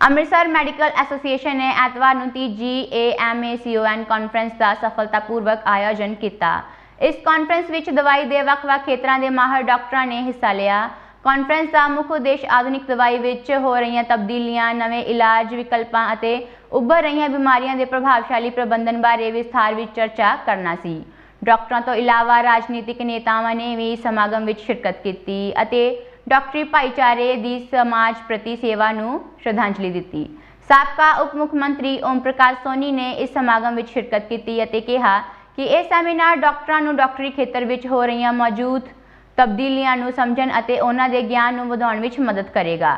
Amritsar medical association ਨੇ ਐਤਵਾਰ ਨੂੰ ਤੀਜੀ ਏਐਮਏਸੀਓਐਨ ਕਾਨਫਰੰਸ ਦਾ ਸਫਲਤਾਪੂਰਵਕ ਆਯੋਜਨ ਕੀਤਾ। ਇਸ ਕਾਨਫਰੰਸ ਵਿੱਚ ਦਵਾਈ ਦੇ ਵੱਖ-ਵੱਖ ਖੇਤਰਾਂ ਦੇ ਮਾਹਰ ਡਾਕਟਰਾਂ ਨੇ ਹਿੱਸਾ ਲਿਆ। ਕਾਨਫਰੰਸ ਦਾ ਮੁੱਖ ਉਦੇਸ਼ ਆਧੁਨਿਕ ਦਵਾਈ ਵਿੱਚ ਹੋ ਰਹੀਆਂ ਤਬਦੀਲੀਆਂ, ਨਵੇਂ ਇਲਾਜ ਵਿਕਲਪਾਂ ਅਤੇ ਉੱਭਰ ਰਹੀਆਂ ਬਿਮਾਰੀਆਂ ਦੇ ਪ੍ਰਭਾਵਸ਼ਾਲੀ ਪ੍ਰਬੰਧਨ ਬਾਰੇ ਵਿਸਥਾਰ ਵਿੱਚ ਚਰਚਾ ਕਰਨਾ ਸੀ। ਡਾਕਟਰਾਂ ਤੋਂ ਇਲਾਵਾ ਰਾਜਨੀਤਿਕ ਨੇਤਾਵਾਂ ਨੇ ਵੀ ਸਮਾਗਮ ਵਿੱਚ ਸ਼ਿਰਕਤ ਕੀਤੀ ਅਤੇ ਡਾਕਟਰੀ ਭਾਈਚਾਰੇ ਦੀ ਸਮਾਜ ਪ੍ਰਤੀ ਸੇਵਾ ਨੂੰ ਸ਼ਰਧਾਂਜਲੀ ਦਿੱਤੀ। ਸਾਬਕਾ ਉਪ ਮੁੱਖ ਮੰਤਰੀ ਓਮ ਪ੍ਰਕਾਸ਼ ਸੋਨੀ ਨੇ ਇਸ ਸਮਾਗਮ ਵਿੱਚ ਸ਼ਿਰਕਤ ਕੀਤੀ ਅਤੇ ਕਿਹਾ ਕਿ ਇਹ ਸੈਮੀਨਾਰ ਡਾਕਟਰਾਂ ਨੂੰ ਡਾਕਟਰੀ ਖੇਤਰ ਵਿੱਚ ਹੋ ਰਹੀਆਂ ਮੌਜੂਦ ਤਬਦੀਲੀਆਂ ਨੂੰ ਸਮਝਣ ਅਤੇ ਉਹਨਾਂ ਦੇ ਗਿਆਨ ਨੂੰ ਵਧਾਉਣ ਵਿੱਚ ਮਦਦ ਕਰੇਗਾ।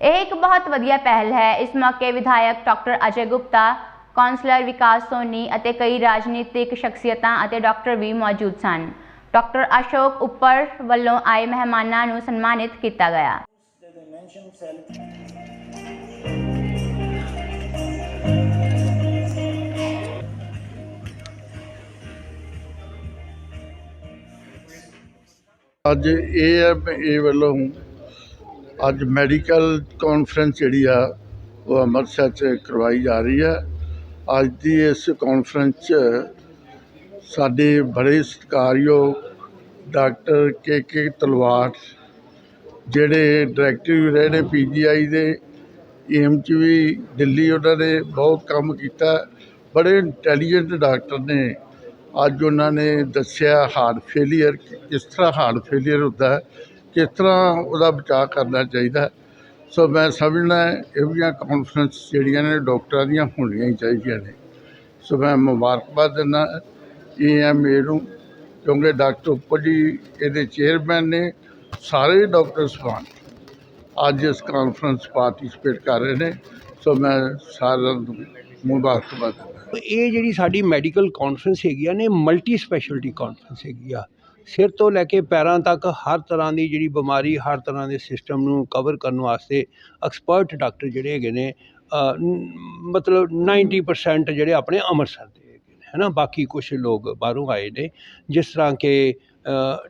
ਇਹ ਇੱਕ ਬਹੁਤ ਵਧੀਆ ਪਹਿਲ ਹੈ। ਇਸ ਮੌਕੇ ਵਿਧਾਇਕ ਡਾਕਟਰ ਅਜੇ ਗੁਪਤਾ ਕਾਉਂਸਲਰ ਵਿਕਾਸ ਸੋਨੀ ਅਤੇ ਕਈ ਰਾਜਨੀਤਿਕ ਸ਼ਖਸੀਅਤਾਂ ਅਤੇ ਡਾਕਟਰ ਵੀ ਮੌਜੂਦ ਸਨ। ਡਾਕਟਰ ਅਸ਼ੋਕ ਉੱਪਰ ਵੱਲੋਂ ਆਏ ਮਹਿਮਾਨਾਂ ਨੂੰ ਸਨਮਾਨਿਤ ਕੀਤਾ ਗਿਆ। the dimension cell ਅੱਜ ਏ ਵੱਲੋਂ ਅੱਜ ਮੈਡੀਕਲ ਕਾਨਫਰੰਸ ਜਿਹੜੀ ਆ, ਉਹ ਅੰਮ੍ਰਿਤਸਰ 'ਚ ਕਰਵਾਈ ਜਾ ਰਹੀ ਹੈ ਅੱਜ ਦੀ ਇਸ ਕਾਨਫਰੰਸ 'ਚ ਸਾਡੇ ਬੜੇ ਸਤਿਕਾਰਯੋਗ ਡਾਕਟਰ ਕੇ ਕੇ ਤਲਵਾਰ, ਜਿਹੜੇ ਡਾਇਰੈਕਟਰ ਵੀ ਰਹੇ ਨੇ ਪੀਜੀਆਈ ਦੇ ਏਮ 'ਚ ਵੀ ਦਿੱਲੀ ਉਹਨਾਂ ਨੇ ਬਹੁਤ ਕੰਮ ਕੀਤਾ। ਬੜੇ ਇੰਟੈਲੀਜੈਂਟ ਡਾਕਟਰ ਨੇ। ਅੱਜ ਉਹਨਾਂ ਨੇ ਦੱਸਿਆ ਹਾਰਟ ਫੇਲੀਅਰ ਕਿਸ ਤਰ੍ਹਾਂ ਹਾਰਟ ਫੇਲੀਅਰ ਹੁੰਦਾ ਕਿਸ ਤਰ੍ਹਾਂ ਉਹਦਾ ਬਚਾਅ ਕਰਨਾ ਚਾਹੀਦਾ ਸੋ ਮੈਂ ਸਮਝਣਾ ਇਹ ਜਿਹੀਆਂ ਕਾਨਫਰੰਸ ਜਿਹੜੀਆਂ ਨੇ, ਡਾਕਟਰਾਂ ਦੀਆਂ ਹੋਣੀਆਂ ਹੀ ਚਾਹੀਦੀਆਂ ਨੇ। ਸੋ ਮੈਂ ਮੁਬਾਰਕਬਾਦ ਦਿੰਦਾ ਏ ਨੂੰ ਕਿਉਂਕਿ ਡਾਕਟਰ ਉੱਪਰ ਜੀ ਇਹਦੇ ਚੇਅਰਮੈਨ ਨੇ ਸਾਰੇ ਡਾਕਟਰ ਸਭਾਨ ਅੱਜ ਇਸ ਕਾਨਫਰੰਸ ਪਾਰਟਿਸਿਪੇਟ ਕਰ ਰਹੇ ਨੇ, ਸੋ ਮੈਂ ਸਾਰਿਆਂ ਨੂੰ ਮੁਬਾਰਕਬਾਦ ਇਹ ਜਿਹੜੀ ਸਾਡੀ ਮੈਡੀਕਲ ਕਾਨਫਰੰਸ ਹੈਗੀ ਆ, ਨੇ ਮਲਟੀ ਸਪੈਸ਼ਲਿਟੀ ਕਾਨਫਰੰਸ ਹੈਗੀ ਆ। ਸਿਰ ਤੋਂ ਲੈ ਕੇ ਪੈਰਾਂ ਤੱਕ ਹਰ ਤਰ੍ਹਾਂ ਦੀ ਜਿਹੜੀ ਬਿਮਾਰੀ, ਹਰ ਤਰ੍ਹਾਂ ਦੇ ਸਿਸਟਮ ਨੂੰ ਕਵਰ ਕਰਨ ਵਾਸਤੇ ਐਕਸਪਰਟ ਡਾਕਟਰ ਜਿਹੜੇ ਹੈਗੇ ਨੇ ਮਤਲਬ 90% ਜਿਹੜੇ ਆਪਣੇ ਅੰਮ੍ਰਿਤਸਰ ਦੇ ਹੈ ਨਾ, ਬਾਕੀ ਕੁਝ ਲੋਕ ਬਾਹਰੋਂ ਆਏ ਨੇ, ਜਿਸ ਤਰ੍ਹਾਂ ਕਿ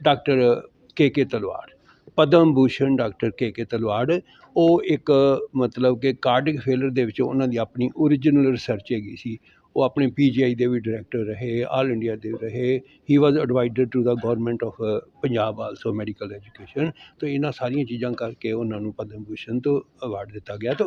doctor K K Talwar Padma Bhushan doctor K K Talwar, ਉਹ ਇੱਕ ਮਤਲਬ ਕਿ ਕਾਰਡਿਕ ਫੇਲਰ ਦੇ ਵਿੱਚ ਉਹਨਾਂ ਦੀ ਆਪਣੀ ਓਰੀਜਨਲ ਰਿਸਰਚ ਹੈਗੀ ਸੀ। ਉਹ ਆਪਣੇ ਪੀਜੀਆਈ ਦੇ ਵੀ ਡਾਇਰੈਕਟਰ ਰਹੇ ਆਲ ਇੰਡੀਆ ਦੇ ਰਹੇ ਹੀ was adviser to the government of Punjab also medical education ਤੋਂ ਇਹਨਾਂ ਸਾਰੀਆਂ ਚੀਜ਼ਾਂ ਕਰਕੇ ਉਹਨਾਂ ਨੂੰ ਪਦਮ ਭੂਸ਼ਣ ਤੋਂ ਅਵਾਰਡ ਦਿੱਤਾ ਗਿਆ। ਤਾਂ